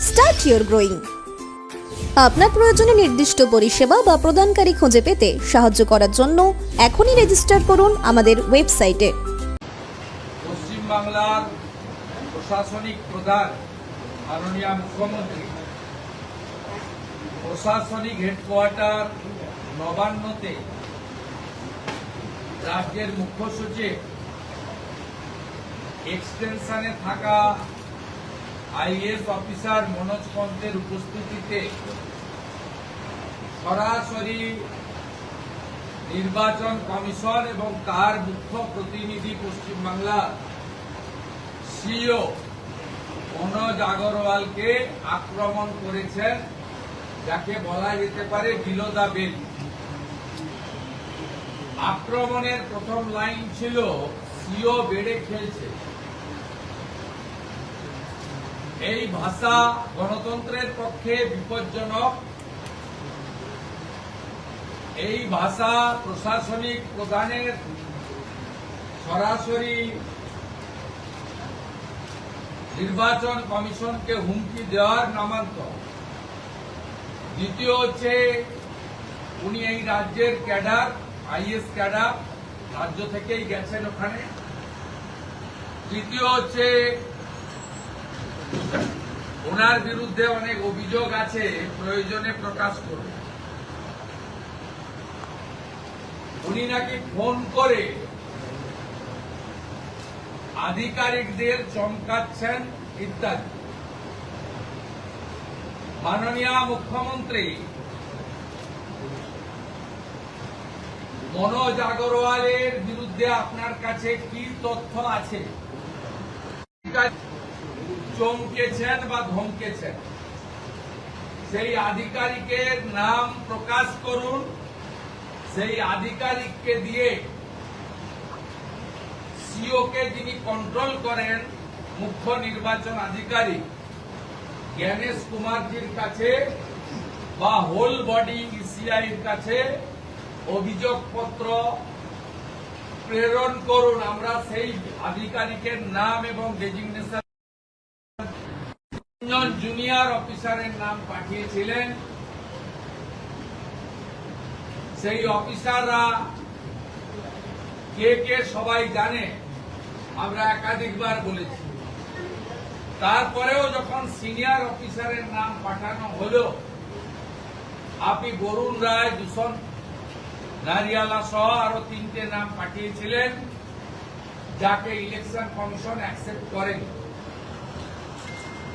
start your growing আপনার প্রয়োজনে নির্দিষ্ট পরিষেবা বা প্রদানকারী খুঁজে পেতে সাহায্য করার জন্য এখনই রেজিস্টার করুন আমাদের ওয়েবসাইটে পশ্চিমবাংলার প্রশাসনিক প্রধান মাননীয় মুখ্যমন্ত্রী, প্রশাসনিক হেডকোয়ার্টার নবান্নতে রাজ্যের মুখ্য সচিব এক্সটেনশনে থাকা আইএস অফিসার মনোজ পন্থের উপস্থিতিতে সরাসরি নির্বাচন কমিশন এবং তার মুখ্য প্রতিনিধি পশ্চিমবাংলার সিও মনোজ আগরওয়ালকে আক্রমণ করেছেন, যাকে বলা যেতে পারে বিলোদা বেল আক্রমণের প্রথম লাইন ছিল সিও বেড়ে খেলছে। এই ভাষা গণতন্ত্রের পক্ষে বিপজ্জনক। এই ভাষা প্রশাসনিক প্রধানের সরাসরি নির্বাচন কমিশনকে হুমকি দেওয়ার নামান্তর। দ্বিতীয় হচ্ছে, উনি এই রাজ্যের ক্যাডার, আইএস ক্যাডার, রাজ্য থেকেই গেছেন ওখানে। তৃতীয় হচ্ছে ওনার বিরুদ্ধে অনেক অভিযোগ আছে, প্রয়োজনে প্রকাশ করবে উনি নাকি ফোন করে আধিকারিকদের চমকাচ্ছেন ইত্যাদি। মাননীয় মুখ্যমন্ত্রী মনোজ আগরওয়ালের বিরুদ্ধে আপনার কাছে কি তথ্য আছে? চমকেছেন বা ধমকেছেন। সেই আধিকারিকের নাম প্রকাশ করুন। সেই আধিকারিককে দিয়ে সিওকে যিনি কন্ট্রোল করেন, মুখ্য নির্বাচন আধিকারিক জ্ঞানেশ কুমারজির কাছে বা হোল বডি ইসিআইর কাছে অভিযোগপত্র প্রেরণ করুন। আমরা সেই আধিকারিকের নাম এবং ডেজিগনেশন তিনজন জুনিয়র অফিসারের নাম পাঠিয়েছিলেন। সেই অফিসাররা কে কে সবাই জানে, আমরা একাধিকবার বলেছি। তারপরেও যখন সিনিয়র অফিসারের নাম পাঠানো হলো আপনি বরুণ রায় দূষণ নারিয়ালা সহ আরও তিনটে নাম পাঠিয়েছিলেন, যাকে ইলেকশন কমিশন অ্যাকসেপ্ট করেন।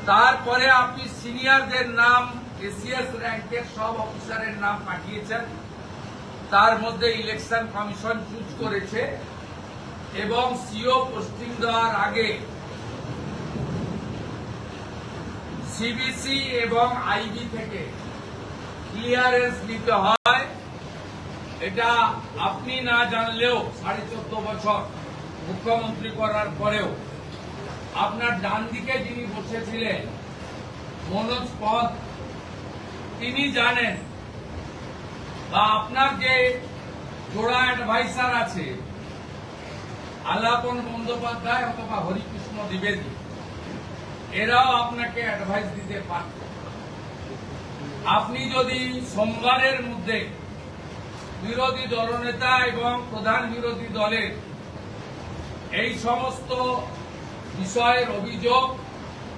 তারপরে আপনি সিনিয়রদের নাম, এসিএস র্যাঙ্কের সব অফিসারের নাম পাঠিয়েছেন। তার মধ্যে ইলেকশন কমিশন চুজ করেছে এবং সিও পোস্টিং দেওয়ার আগে সিবিসি এবং আইবি থেকে ক্লিয়ারেন্স নিতে হয়। এটা আপনি না জানলেও সাড়ে চোদ্দ বছর মুখ্যমন্ত্রী করার পরেও আপনার ডান দিকে যিনি বসেছিলেন। মনোজ পথ, তিনি জানেন বা আপনার যে জোড়া অ্যাডভাইসার আছে, আলাপন বন্দ্যোপাধ্যায় অথবা হরিকৃষ্ণ দ্বিবেদী, এরাও আপনাকে অ্যাডভাইস দিতে পারত আপনি যদি সোমবারের মধ্যে বিরোধী দলনেতা এবং প্রধান বিরোধী দলের এই সমস্ত বিষয়ের অভিযোগ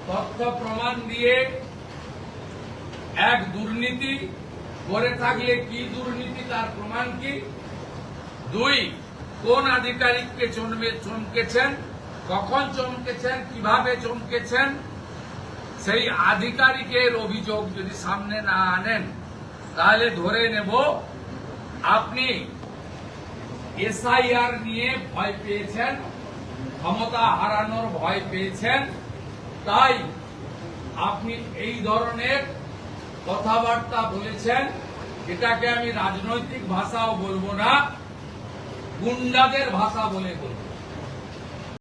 তথ্য প্রমাণ দিয়ে এক দুর্নীতি করে থাকলে কি দুর্নীতি, তার প্রমাণ কি? দুই, কোন আধিকারিককে চমকে, চমকেছেন? কখন চমকেছেন? কীভাবে চমকেছেন? সেই আধিকারিকের অভিযোগ যদি সামনে না আনেন, তাহলে ধরে নেব আপনি এসআইআর নিয়ে ভয় পেয়েছেন, ক্ষমতা হারানোর ভয় পেয়েছেন। তাই আপনি এই ধরনের কথাবার্তা বলেছেন, এটাকে আমি রাজনৈতিক ভাষাও বলব না, গুন্ডাদের ভাষা বলে বলব।